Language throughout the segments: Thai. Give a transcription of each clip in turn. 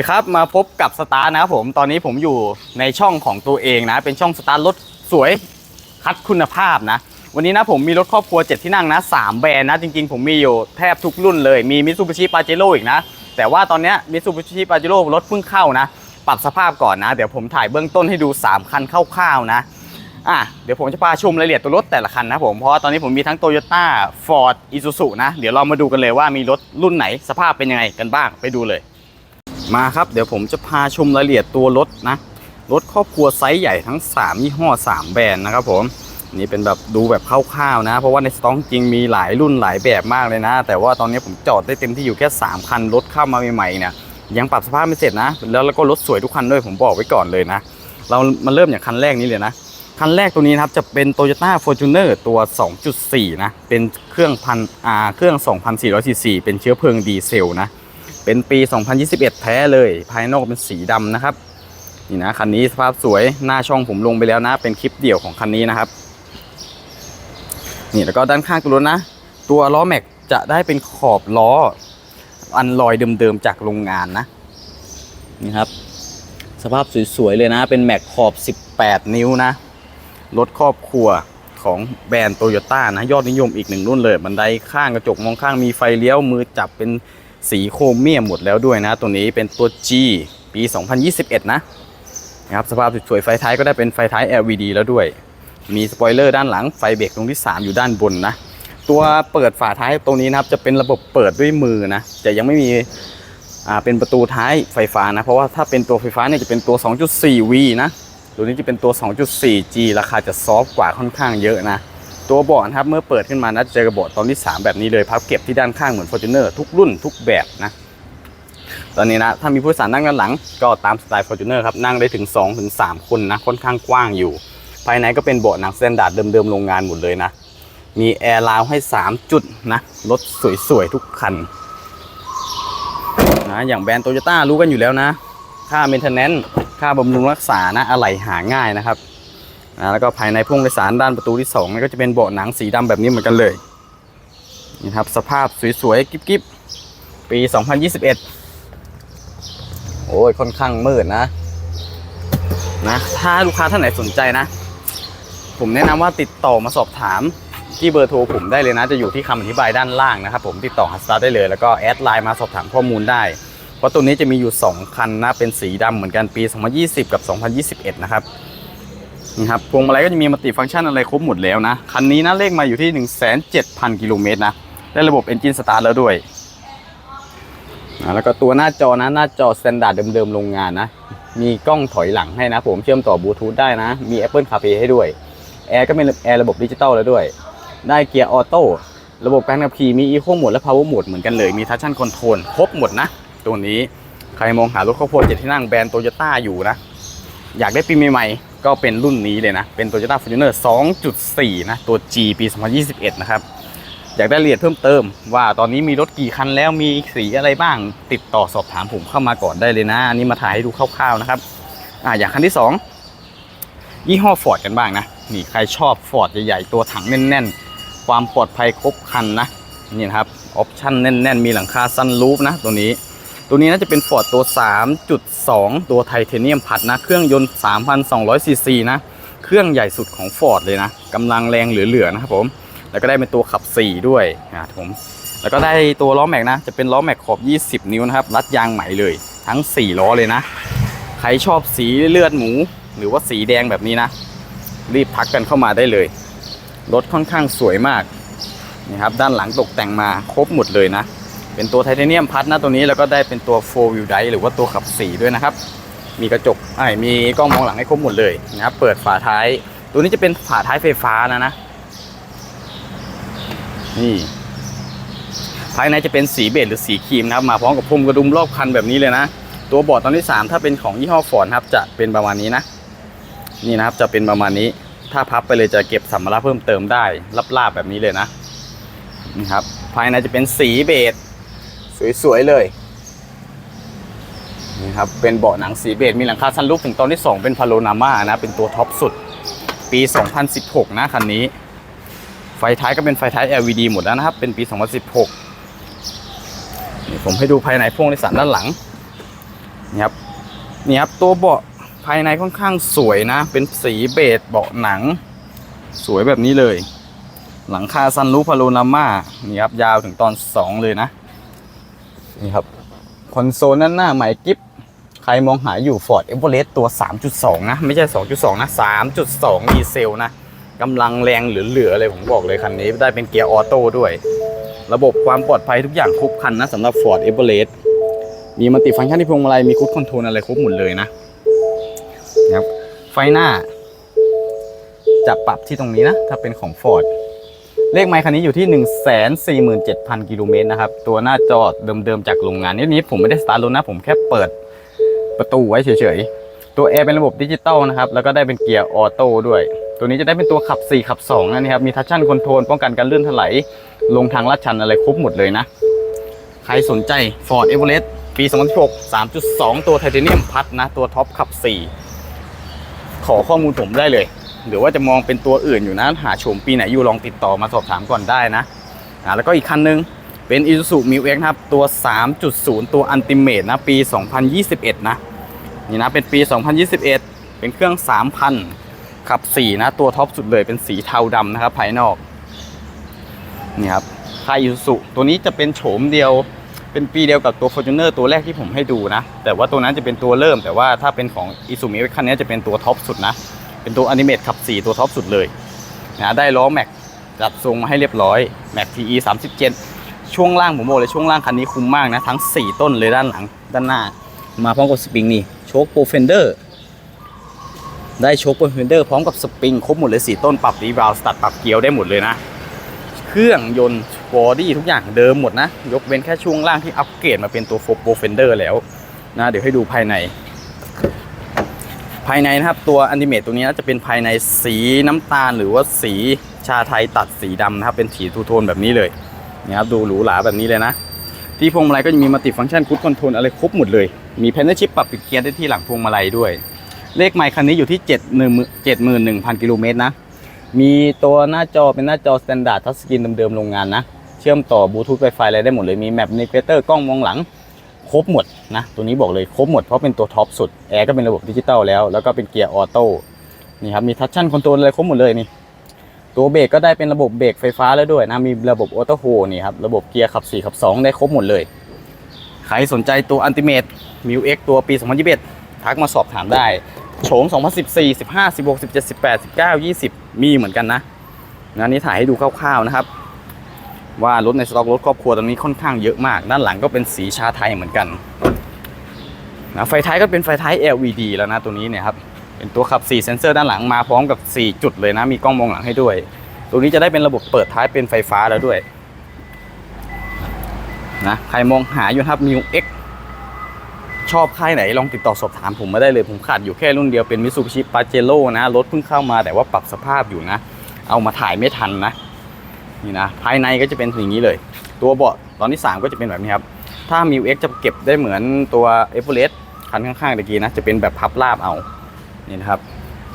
ดีครับ มาพบกับสตาร์นะครับผมตอนนี้ผมอยู่ในช่องของตัวเองนะ เป็นช่องสตาร์รถสวยคัดคุณภาพนะ วันนี้นะผมมีรถครอบครัว 7 ที่นั่งนะ 3 แบรนด์นะ จริงๆ ผมมีอยู่แทบทุกรุ่นเลย มีมิ t ซูบิชิปาเจโร่อีกนะ แต่ว่าตอนนี้มิ t ซูบิชิปาเจโร่รถเพิ่งเข้านะ ปรับสภาพก่อนนะ เดี๋ยวผมถ่ายเบื้องต้นให้ดู 3 คันคร่าวๆนะอะเดี๋ยวผมจะพาชมรายละเอียดตัวรถแต่ละคันนะผมเพราะตอนนี้ผมมีทั้ง Toyota Ford Isuzu นะเดี๋ยวเรามาดูกันเลยว่ามีรถรุ่นไหนสภาพเป็นยังไงกันบ้างไปดูเลย มาครับ เดี๋ยวผมจะพาชมรายละเอียดตัวรถนะ รถครอบครัวไซส์ใหญ่ทั้ง 3 ยี่ห้อ 3 แบรนด์นะครับผมนี่เป็นแบบดูแบบคร่าวๆนะ เพราะว่าในสต็อกจริงมีหลายรุ่นหลายแบบมากเลยนะ แต่ว่าตอนนี้ผมจอดได้เต็มที่อยู่แค่ 3 คันรถเข้ามาใหม่ๆเนี่ยยังปรับสภาพไม่เสร็จนะ แล้วแล้วก็รถสวยทุกคันด้วยผมบอกไว้ก่อนเลยนะ เรามาเริ่มอย่างคันแรกนี้เลยนะ คันแรกตัวนี้นะครับจะเป็น Toyota Fortuner ตัว 2.4 นะ เป็นเครื่องพันอาเครื่อง 2,400ซีซีเป็นเชื้อเพลิงดีเซลนะ เป็นปี 2021 แท้เลย ภายนอกเป็นสีดำนะครับ นี่นะคันนี้สภาพสวยหน้าช่องผมลงไปแล้วนะ เป็นคลิปเดี่ยวของคันนี้นะครับ นี่แล้วก็ด้านข้างตัวรถนะ ตัวล้อแม็กจะได้เป็นขอบล้อ อันลอยเดิมๆจากโรงงานนะ นี่ครับ สภาพสวยๆเลยนะ เป็นแม็กขอบ 18 นิ้วนะ รถครอบครัวของแบรนด์โตโยต้านะ ยอดนิยมอีกหนึ่งรุ่นเลย บันไดข้างกระจกมองข้างมีไฟเลี้ยวมือจับเป็น สีโครเมียมหมดแล้วด้วยนะ ตัวนี้เป็นตัว G ปี 2021 นะนะครับสภาพสวยๆไฟท้ายก็ได้เป็นไฟท้าย LED แล้วด้วย มีสปอยเลอร์ด้านหลังไฟเบรกตรงที่ 3 อยู่ด้านบนนะตัวเปิดฝาท้ายตรงนี้นะครับจะเป็นระบบเปิดด้วยมือนะจะยังไม่มีอ่าเป็นประตูท้ายไฟฟ้านะ เพราะว่าถ้าเป็นตัวไฟฟ้าเนี่ยจะเป็นตัว 2.4V นะตัวนี้จะเป็นตัว 2.4G ราคาจะซอฟกว่าค่อนข้างเยอะนะ ตัวเบาะนะครับเมื่อเปิดขึ้นมานะจะเจอกระบาะตอนที่ 3 แบบนี้เลยพับเก็บที่ด้านข้างเหมือน Fortuner ทุกรุ่นทุกแบบนะตอนนี้นะถ้ามีผู้โดยสารนั่งด้านหลัง ก็ตามสไตล์ Fortuner ครับนั่งได้ถึง 2-3 คนนะค่อนข้างกว้างอยู่ ภายในก็เป็นเบาะหนังสแตนดาร์ดเดิมๆโรงงานหมดเลยนะมีแอร์ราวให้ 3 จุดนะรถสวยๆทุกคันนะอย่างแบรนด์โตโยต้ารู้กันอยู่แล้วนะ ค่าเมนเทนแนนซ์ค่าบำรุงรักษานะอะไหล่หาง่ายนะครับ นะแล้วก็ภายในพวงโดยสารด้านประตูที่2นี่ก็จะเป็นเบาะหนังสีดำแบบนี้เหมือนกันเลยนี่ครับสภาพสวยๆกิ๊บๆปี 2021 โอ้ยค่อนข้างมืดนะนะถ้าลูกค้าท่านไหนสนใจนะ ผมแนะนำว่าติดต่อมาสอบถามที่เบอร์โทรผมได้เลยนะ จะอยู่ที่คำอธิบายด้านล่างนะครับผมติดต่อฮัสตาร์ได้เลย แล้วก็แอดไลน์มาสอบถามข้อมูลได้เพราะตัวนี้จะมีอยู่ 2 คันนะเป็นสีดำเหมือนกันปี 2020 กับ 2021 นะครับ นี่ครับพวงมาลัยก็จะมีมัลติฟังก์ชันอะไรครบหมดแล้วนะ คันนี้นะเลขมาอยู่ที่ 17,000 กิโลเมตรนะได้ระบบ Engine Start แล้วด้วยแล้วก็ตัวหน้าจอนะหน้าจอสแตนดาร์ดเดิมๆโรงงานนะ มีกล้องถอยหลังให้นะผมเชื่อมต่อบลูทูธได้นะ มี Apple CarPlay ให้ด้วย แอร์ก็เป็นแอร์ระบบดิจิตอลแล้วด้วย ได้เกียร์ออโต้ระบบการขับขี่มี Eco Mode และ Power Mode เหมือนกันเลย มี Traction Control ครบหมดนะ ตัวนี้ใครมองหารถครอบครัวเจ็ดที่นั่งแบรนด์โตโยต้าอยู่นะ อยากได้ปีใหม่ๆ ก็เป็นรุ่นนี้เลยนะ เป็น Toyota Fortuner 2.4 นะ ตัว G ปี 2021 นะครับ อยากได้รายละเอียดเพิ่มเติม ว่าตอนนี้มีรถกี่คันแล้วมีสีอะไรบ้าง ติดต่อสอบถามผมเข้ามาก่อนได้เลยนะ อันนี้มาถ่ายให้ดูคร่าวๆนะครับ อ่าอย่างคันที่ 2 ยี่ห้อฟอร์ดกันบ้างนะ นี่ใครชอบฟอร์ดใหญ่ๆ ตัวถังแน่นๆ ความปลอดภัยครบคันนะ นี่นะครับ ออปชั่นแน่นๆ มีหลังคาซันรูฟนะตัวนี้ ตัวนี้น่าจะเป็นฟอร์ดตัว 3.2 ตัวไทเทเนียมพัดนะ เครื่องยนต์ 3,200 ซีซีนะ เครื่องใหญ่สุดของฟอร์ดเลยนะกำลังแรงเหลือๆนะครับผม แล้วก็ได้เป็นตัวขับ 4 ด้วยนะครับผม แล้วก็ได้ตัวล้อแม็กนะ จะเป็นล้อแม็กขอบ 20 นิ้วนะครับ รัดยางใหม่เลย ทั้ง 4 ล้อเลยนะ ใครชอบสีเลือดหมู หรือว่าสีแดงแบบนี้นะ รีบทักกันเข้ามาได้เลย รถค่อนข้างสวยมากนี่ครับ ด้านหลังตกแต่งมาครบหมดเลยนะ เป็นตัวไทเทเนียมพัดนะตัวนี้แล้วก็ได้เป็นตัว4 wheel drive หรือว่าตัวขับ4ด้วยนะครับ มีกระจกไอ้มีกล้องมองหลังให้ครบหมดเลยนะครับเปิดฝาท้าย ตัวนี้จะเป็นฝาท้ายไฟฟ้านะนะนี่ภายในจะเป็นสีเบจหรือสีครีมนะครับมาพร้อมกับพรมกระดุมรอบคันแบบนี้เลยนะ ตัวเบาะตอนที่ 3 ถ้าเป็นของยี่ห้อฟอร์ดครับจะเป็นประมาณนี้นะนี่นะครับจะเป็นประมาณนี้ ถ้าพับไปเลยจะเก็บสัมภาระเพิ่มเติมได้ลาบๆแบบนี้เลยนะนี่ครับภายในจะเป็นสีเบจ สวยๆเลยนี่ครับเป็นเบาะหนังสีเบจมีหลังคาซันรูฟถึงตอนที่ 2 เป็นพาโ o นาม่านะ เป็นตัวท็อปสุด ปี 2016 นะคันนี้ ไฟท้ายก็เป็นไฟท้าย LED หมดแล้วนะครับ เป็นปี 2016นี่ผมให้ดูภายในพ่วงโดยสารด้านหลังนี่ครับนี่ครับตัวเบาะภายในค่อนข้างสวยนะ เป็นสีเบจเบาะหนัง สวยแบบนี้เลย หลังคาซันรูฟพาโรนาม่านี่ครับยาวถึงตอน 2 เลยนะ นี่ครับ คอนโซลด้นหน้าใหม่กิฟใครมองหาอยู่ Ford e v e r e s t ตัว 3.2 นะ ไม่ใช่ 2.2 นะ 3.2 ดีเซลนะกำลังแรงเหลือๆเลยผมบอกเลยคันนี้ได้เป็นเกียร์ออโต้ด้วย ระบบความปลอดภัยทุกอย่างครบครันนะสำหรับ Ford e v e r e s t มีมัลติฟังก์ชันที่พวงมาลัยมีคุดคอนโทรลอะไรครบหมดเลยนะนะครับไฟหน้าจะปรับที่ตรงนี้นะ ถ้าเป็นของ Ford เลขไมค์คันนี้อยู่ที่ 147,000 กิโลเมตรนะครับ ตัวหน้าจอเดิมๆจากโรงงานนี่นี้ผมไม่ได้สตาร์ทรถนะ ผมแค่เปิดประตูไว้เฉยๆ ตัวแอร์เป็นระบบดิจิตอลนะครับ แล้วก็ได้เป็นเกียร์ออโต้ด้วย ตัวนี้จะได้เป็นตัวขับ 4 ขับ 2 นะครับ มีทัชชั่นคอนโทรลป้องกันการเลื่อนถลายลงทางลาดชันอะไรครบหมดเลยนะ ใครสนใจ Ford Everest ปี 2016 3.2 ตัวไทเทเนียมพัดนะ ตัวท็อปขับ 4 ขอข้อมูลผมได้เลย หรือว่าจะมองเป็นตัวอื่นอยู่นะ หาชมปีไหนอยู่ลองติดต่อมาสอบถามก่อนได้นะอ่าแล้วก็อีกคันหนึงเป็น Isuzu m u x นะครับ ตัว 3.0 ตัว Ultimate นะ ปี 2021 นะ นี่นะ เป็นปี 2021 เป็นเครื่อง 3,000 ขับ 4 นะ ตัวท็อปสุดเลยเป็นสีเทาดำนะครับ ภายนอก นี่ครับค่าย Isuzu ตัวนี้จะเป็นโฉมเดียวเป็นปีเดียวกับตัว Fortuner ตัวแรกที่ผมให้ดูนะ แต่ว่าตัวนั้นจะเป็นตัวเริ่ม แต่ว่าถ้าเป็นของ Isuzu m u x คันนี้จะเป็นตัวท็อปสุดนะ เป็นตัวอนิเมตขับ 4 ตัวท็อปสุดเลยนะได้ล้อแม็กจัดทรงมาให้เรียบร้อยแม็ก TE 37 ช่วงล่างผมบอกเลยช่วงล่างคันนี้คุ้มมากนะทั้ง 4 ต้นเลยด้านหลังด้านหน้า มาพร้อมกับสปริงนี่โชคโปรเฟนเดอร์ได้โชคโปรเฟนเดอร์พร้อมกับสปริงครบหมดเลย4ต้นปรับรีบาวสตัดปรับเกียวได้หมดเลยนะ เครื่องยนต์บอดี้ทุกอย่างเดิมหมดนะ ยกเว้นแค่ช่วงล่างที่อัปเกรดมาเป็นตัวโฟโปรเฟนเดอร์แล้วนะเดี๋ยวให้ดูภายใน ภายในนะครับตัวอนิเมตตัวนี้จะเป็นภายในสีน้ำตาล หรือว่าสีชาไทยตัดสีดำนะครับเป็นสีทูโทนแบบนี้เลยนี่ครับดูหรูหราแบบนี้เลยนะ ที่พวงมาลัยก็จะมีมัลติฟังก์ชันคูดคอนโทรลอะไรครบหมดเลย มีแพนเนอร์ชิปปรับปิดเกียร์ได้ที่หลังพวงมาลัยด้วย เลขไมค์คันนี้อยู่ที่ 7 1 71,000กิโลเมตรนะ มีตัวหน้าจอเป็นหน้าจอสแตนดาร์ดทัชสกรีนเดิมๆโรงงานนะ เชื่อมต่อบลูทูธไวไฟอะไรได้หมดเลยมีแมปนิเกเตอร์กล้องมองหลัง ครบหมดนะตัวนี้บอกเลยครบหมดเพราะเป็นตัวท็อปสุดแอร์ก็เป็นระบบดิจิตอลแล้ว แล้วก็เป็นเกียร์ออโต้นี่ครับมีทัชชั่นคอนโทรลอะไรครบหมดเลยนี่ตัวเบรกก็ได้เป็นระบบเบรกไฟฟ้าแล้วด้วยนะมีระบบออโต้โฮนี่ครับระบบเกียร์ขับ4ขับ 2 ได้ครบหมดเลย ใครสนใจตัวอันติเม e มิวเอ็กตัวปี 2021 ทักมาสอบถามได้โฉม2014 15 16 17 18 19 20 มีเหมือนกันนะนะนี่ถ่ายให้ดูคร่าวๆนะครับ ว่ารถในสต็อกรถครอบครัวตอนนี้ค่อนข้างเยอะมาก ด้านหลังก็เป็นสีชาไทยเหมือนกันนะไฟท้ายก็เป็นไฟท้าย LED แล้วนะตัวนี้เนี่ยครับเป็นตัวขับ 4 เซนเซอร์ด้านหลังมาพร้อมกับ 4 จุดเลยนะ มีกล้องมองหลังให้ด้วย ตัวนี้จะได้เป็นระบบเปิดท้ายเป็นไฟฟ้าแล้วด้วยนะใครมองหาอยู่ครับมิวเอ็กชอบค่ายไหนลองติดต่อสอบถามผมมาได้เลยผมขาดอยู่แค่รุ่นเดียวเป็นมิ t ูบิชิปาเจโร่นะ รถเพิ่งเข้ามาแต่ว่าปรับสภาพอยู่นะ เอามาถ่ายไม่ทันนะ นี่นะภายในก็จะเป็นอย่างนี้เลย ตัวเบาะตอนที่ 3 ก็จะเป็นแบบนี้ครับ ถ้ามิวเอ็กจะเก็บได้เหมือนตัวเอเวอเรสต์คันข้างๆตะกี้นะจะเป็นแบบพับราบเอานี่นะครับ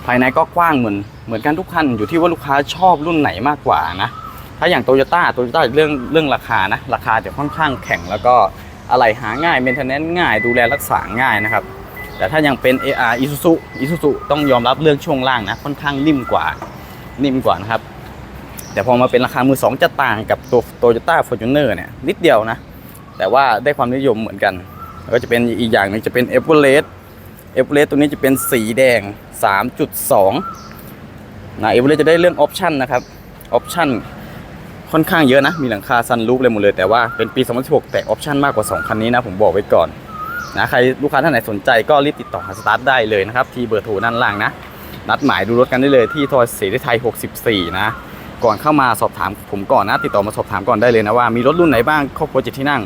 ภายในก็กว้างเหมือนเหมือนกันทุกคันอยู่ที่ว่าลูกค้าชอบรุ่นไหนมากกว่านะถ้าอย่างโตโยต้าโตโยต้าเรื่องเรื่องราคานะราคาจะค่อนข้างแข็งแล้วก็อะไรหาง่ายเมนเทนแนนซ์ง่ายดูแลรักษาง่ายนะครับแต่ถ้ายังเป็น AR Isuzu Isuzu ต้องยอมรับเรื่องช่วงล่างนะค่อนข้างนิ่มกว่านิ่มกว่านะครับ แต่พอมาเป็นราคามือสองจะต่างกับตัวโตโยต้าฟอร์จูเนอร์เนี่ยนิดเดียวนะ แต่ว่าได้ความนิยมเหมือนกัน ก็จะเป็นอีกอย่างหนึงจะเป็นเอเวอเรสต์เอเวอเรสต์ตัวนี้จะเป็นสีแดง 3.2นะเอเวอเรสต์จะได้เรื่องออปชันนะครับออปชันค่อนข้างเยอะนะ มีหลังคาซันรูฟเลยหมดเลย แต่ว่าเป็นปี 2016 แต่ออปชันมากกว่า 2 คันนี้นะ ผมบอกไว้ก่อนนะใครลูกค้าท่านไหนสนใจก็รีบติดต่อหาสตาร์ทได้เลยนะครับ ที่เบอร์โทรด้านล่างนะ นัดหมายดูรถกันได้เลยที่ทอยเสรีไทย 64 นะ ก่อนเข้ามาสอบถามผมก่อนนะ ติดต่อมาสอบถามก่อนได้เลยนะว่ามีรถรุ่นไหนบ้างครอบครัวเจ็ดที่นั่ง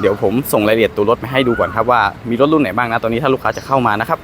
เดี๋ยวผมส่งรายละเอียดตัวรถไปให้ดูก่อนครับว่ามีรถรุ่นไหนบ้างนะตอนนี้ถ้าลูกค้าจะเข้ามานะครับ